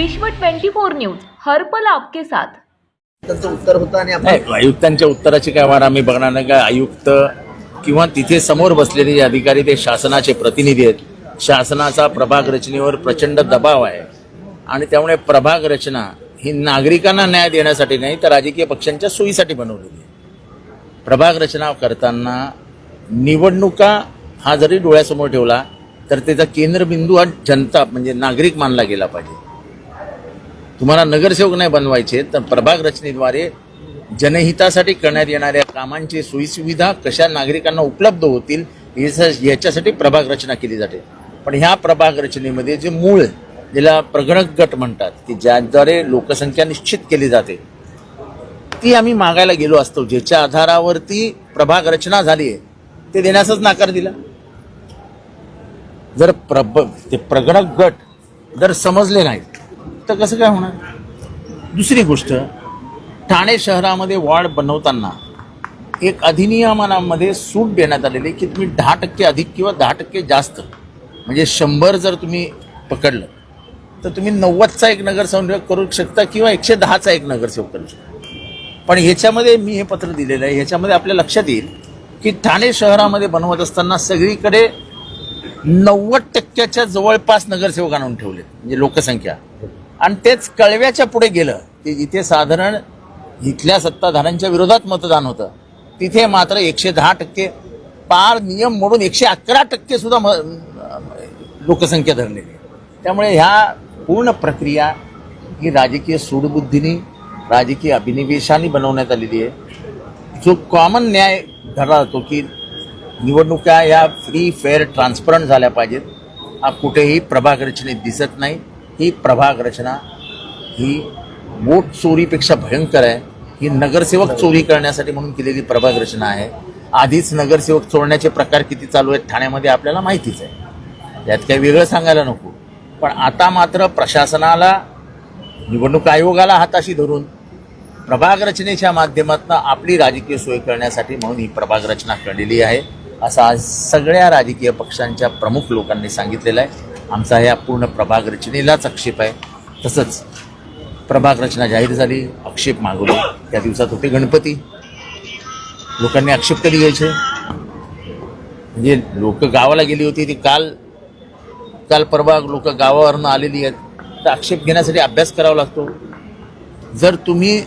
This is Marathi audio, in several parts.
विश्व 24 न्यूज हर्पल आपके साथ. त्यांचं उत्तर होतं आणि आपण नाही आयुक्तांच्या उत्तराची काय वार आम्ही बघणार नाही. का आयुक्त किंवा तिथे समोर बसलेले जे अधिकारी ते शासनाचे प्रतिनिधी आहेत. शासनाचा प्रभाग रचनेवर प्रचंड दबाव आहे. आणि त्यामुळे प्रभाग रचना ही नागरिकांना न्याय देण्यासाठी नाही तर राजकीय पक्षांच्या सोयीसाठी बनवलेली आहे. प्रभाग रचना करताना निवडणुका हा जरी डोळ्यासमोर ठेवला तर त्याचा केंद्रबिंदू हा जनता म्हणजे नागरिक मानला गेला पाहिजे. तुम्हाला नगरसेवक नाही बनवायचे तर प्रभाग रचनेद्वारे जनहितासाठी करण्यात येणाऱ्या कामांची सोयीसुविधा कशा नागरिकांना उपलब्ध होतील याच्यासाठी प्रभाग रचना केली जाते. पण ह्या प्रभाग रचनेमध्ये जे मूळ ज्याला प्रगणक गट म्हणतात की ज्याद्वारे लोकसंख्या निश्चित केली जाते ती आम्ही मागायला गेलो असतो. ज्याच्या आधारावरती प्रभाग रचना झाली आहे ते देण्यासच नाकार दिला. जर प्रब ते प्रगणक गट जर समजले नाहीत तर कसं काय होणार? दुसरी गोष्ट ठाणे शहरामध्ये वॉर्ड बनवताना एक अधिनियमनामध्ये सूट देण्यात आलेली की तुम्ही दहा टक्के अधिक किंवा दहा टक्के जास्त म्हणजे शंभर जर तुम्ही पकडलं तर तुम्ही नव्वदचा एक नगरसेवक करू शकता किंवा एकशे दहाचा एक नगरसेवक करू शकता. पण ह्याच्यामध्ये मी हे पत्र दिलेलं आहे ह्याच्यामध्ये आपल्या लक्षात येईल की ठाणे शहरामध्ये बनवत असताना सगळीकडे नव्वद टक्क्याच्या जवळपास नगरसेवक आणून ठेवले म्हणजे लोकसंख्या. आणि तेच कळव्याच्या पुढे गेलं. की जिथे साधारण इथल्या सत्ताधाऱ्यांच्या विरोधात मतदान होतं. तिथे मात्र एकशे दहा टक्के पार नियम मोडून एकशे अकरा टक्के सुद्धा म- लोकसंख्या धरलेली त्यामुळे ह्या पूर्ण प्रक्रिया ही राजकीय सूडबुद्धीने राजकीय अभिनिवेशाने बनवण्यात आलेली आहे. जो कॉमन न्याय धरला जातो की निवडणुका या फ्री फेअर ट्रान्सपरंट झाल्या पाहिजेत. हा कुठेही प्रभाग रचनेत दिसत नाही. ही प्रभाग रचना ही वोट चोरीपेक्षा भयंकर आहे. ही नगरसेवक चोरी करण्यासाठी म्हणून केलेली प्रभाग रचना आहे. आधीच नगरसेवक चोरण्याचे प्रकार किती चालू आहेत ठाण्यामध्ये आपल्याला माहितीच आहे. त्यात काही वेगळं सांगायला नको. पण आता मात्र प्रशासनाला निवडणूक आयोगाला हाताशी धरून प्रभाग रचनेच्या माध्यमातून आपली राजकीय सोय करण्यासाठी म्हणून ही प्रभाग रचना केलेली आहे. असं आज सगळ्या राजकीय पक्षांच्या प्रमुख लोकांनी सांगितलेलं आहे. आमचा ह्या पूर्ण प्रभाग रचनेलाच आक्षेप आहे. तसंच प्रभाग रचना जाहीर झाली आक्षेप मागवले. त्या दिवसात होते गणपती. लोकांनी आक्षेप कधी घ्यायचे? म्हणजे लोक गावाला गेली होती ती काल काल परवा लोक गावावरनं आलेली आहेत. तर आक्षेप घेण्यासाठी अभ्यास करावा लागतो. जर तुम्ही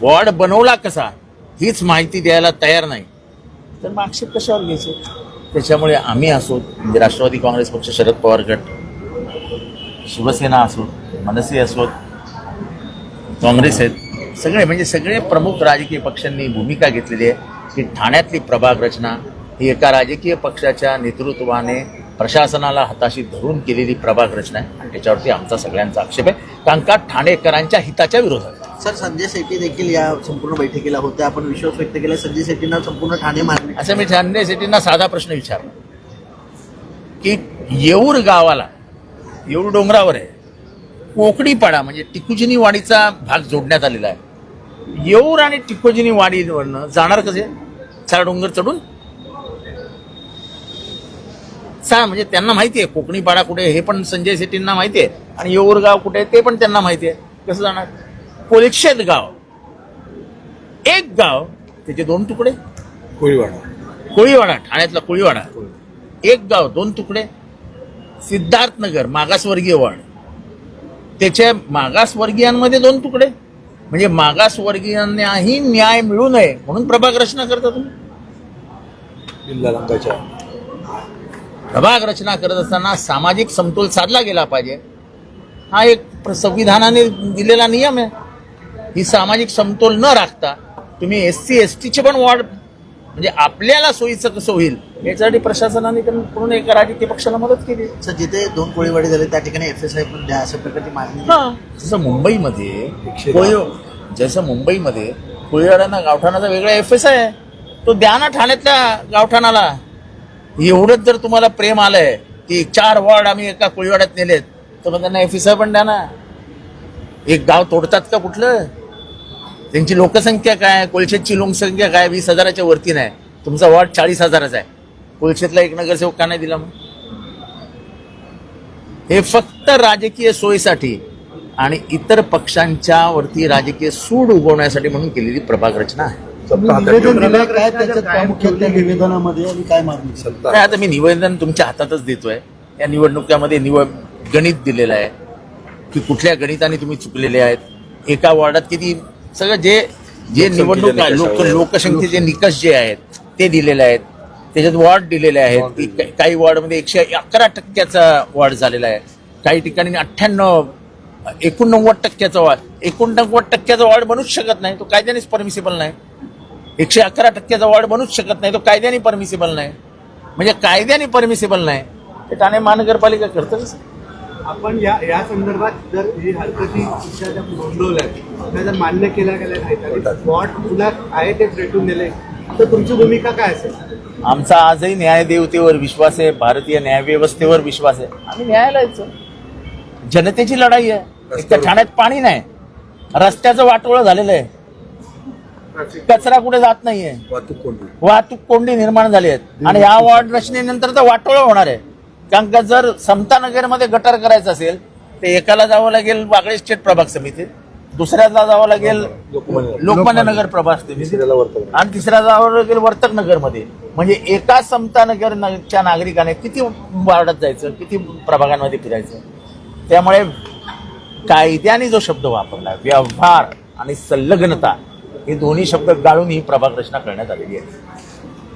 वॉर्ड बनवला कसा हीच माहिती द्यायला तयार नाही तर मग आक्षेप कशावर घ्यायचे? त्याच्यामुळे आम्ही असो म्हणजे राष्ट्रवादी काँग्रेस पक्ष शरद पवार गट शिवसेना असो मनसे असोत काँग्रेस आहेत. सगळे म्हणजे सगळे प्रमुख राजकीय पक्षांनी भूमिका घेतलेली आहे की ठाण्यातली प्रभाग रचना ही एका राजकीय पक्षाच्या नेतृत्वाने प्रशासनाला हाताशी धरून केलेली प्रभाग रचना आहे. आणि त्याच्यावरती आमचा सगळ्यांचा आक्षेप आहे. कारण का? ठाणेकरांच्या हिताच्या विरोधात. सर संजय शेट्टी देखील या संपूर्ण बैठकीला होते. आपण विश्वास व्यक्त केला संजय शेट्टींना संपूर्ण ठाणे मारणे असं मी ठाणे सिटींना साधा प्रश्न विचारला की येऊर गावाला येऊर डोंगरावर आहे. कोकणीपाडा म्हणजे टिकुजिनी वाडीचा भाग जोडण्यात आलेला आहे. येऊर आणि टिकुजिनी वाडीवरनं जाणार कसे? चार डोंगर चढून? सा म्हणजे त्यांना माहिती आहे कोकणीपाडा कुठे हे पण संजय शेट्टींना माहिती आहे. आणि येऊर गाव कुठे आहे ते पण त्यांना माहिती आहे. कसं जाणार? कोलिक्षेत गाव. एक गाव त्याचे दोन तुकडे? कोळीवाडा. कोळीवाडा ठाण्यातला कोळीवाडा. एक गाव दोन तुकडे. सिद्धार्थनगर मागासवर्गीय वार्ड त्याच्या मागासवर्गीयांमध्ये दोन तुकडे. म्हणजे मागासवर्गीयांनाही न्याय मिळू नये म्हणून प्रभाग रचना करता तुम्ही. प्रभाग रचना करत असताना सामाजिक समतोल साधला गेला पाहिजे. हा एक संविधानाने दिलेला नियम आहे. ही सामाजिक समतोल न राखता तुम्ही एस सी एस टीचे पण वॉर्ड म्हणजे आपल्याला सोयीचं कसं होईल? याच्यासाठी प्रशासनाने पूर्ण एका राजकीय पक्षाला मदत केली. सर जिथे दोन कोळीवाडी झाले त्या ठिकाणी एफ एस आय पण द्या अशा प्रकारची मागणी हा. जसं मुंबईमध्ये कोळी जसं मुंबईमध्ये कोळीवाड्यांना गावठाणाचा वेगळा एफ एस आहे. तो द्या ना ठाण्यातल्या गावठाणाला. एवढंच जर तुम्हाला प्रेम आलंय की चार वॉर्ड आम्ही एका कोळीवाड्यात नेलेत तर मग त्यांना एफ एस आय पण द्या ना. एक गाव तोडतात का कुठलं? त्यांची लोकसंख्या काय? कोलशेतची लोकसंख्या काय? वीस हजाराच्या वरती नाही. तुमचा वॉर्ड चाळीस हजाराचा आहे. कोलशेतला एक नगरसेवक का नाही दिला मग? हे फक्त राजकीय सोयीसाठी आणि इतर पक्षांच्या वरती राजकीय सूड उगवण्यासाठी म्हणून केलेली प्रभाग रचना आहे. काय आता मी निवेदन तुमच्या हातातच देतोय. या निवडणुकीमध्ये निव गणित दिलेलं आहे की कुठल्या गणिताने तुम्ही चुकलेले आहेत? एका वॉर्डात किती सगळं जे जे निवडणूक आहे, लोक. लोकसंख्येचे निकष जे आहेत ते दिलेले आहेत. त्याच्यात वॉर्ड दिलेले आहेत. काही वॉर्डमध्ये एकशे अकरा टक्क्याचा वॉर्ड झालेला आहे. काही ठिकाणी अठ्ठ्याण्णव एकोणनव्वद टक्क्याचा वॉर्ड. एकोणनव्वद टक्क्याचा वॉर्ड बनूच शकत नाही तो कायद्यानेच परमिसिबल नाही. एकशे अकरा टक्क्याचा वॉर्ड बनूच शकत नाही तो कायद्याने परमिसिबल नाही. म्हणजे कायद्याने परमिसिबल नाही. ते ठाणे महानगरपालिका करतं कसं आपण या या संदर्भात जर ही हरकती नोंदवल्या त्या जर मान्य केल्या गेल्या नाहीत स्पॉट पुन्हा आहे तेच रेटून दिले तर तुमची भूमिका काय असेल? आमचा आजही न्यायदेवतेवर विश्वास आहे भारतीय न्यायव्यवस्थेवर विश्वास आहे. आम्ही न्यायाला जायचं जनतेची लढाई आहे. एक तर ठाण्यात पाणी नाही रस्त्याचं वाटोळं झालेलं आहे. कचरा कुठे जात नाहीये. वाहतूक कोंडी. वाहतूक कोंडी निर्माण झाली आहेत. आणि या वॉर्ड रचनेनंतर तर वाटोळं होणार आहे. कारण का जर समतानगरमध्ये गटार करायचं असेल तर एकाला जावं लागेल वागळे स्टेट प्रभाग समितीत दुसऱ्याला जावं लागेल लोकमान्य नगर प्रभाग वर्तवणूक. आणि तिसऱ्या जावं लागेल वर्तक नगरमध्ये. म्हणजे एका समतानगर च्या नागरिकाने किती वार्डात जायचं किती प्रभागांमध्ये फिरायचं? त्यामुळे कायद्याने जो शब्द वापरला व्यवहार आणि संलग्नता हे दोन्ही शब्द गाळून ही प्रभाग रचना करण्यात आलेली आहे.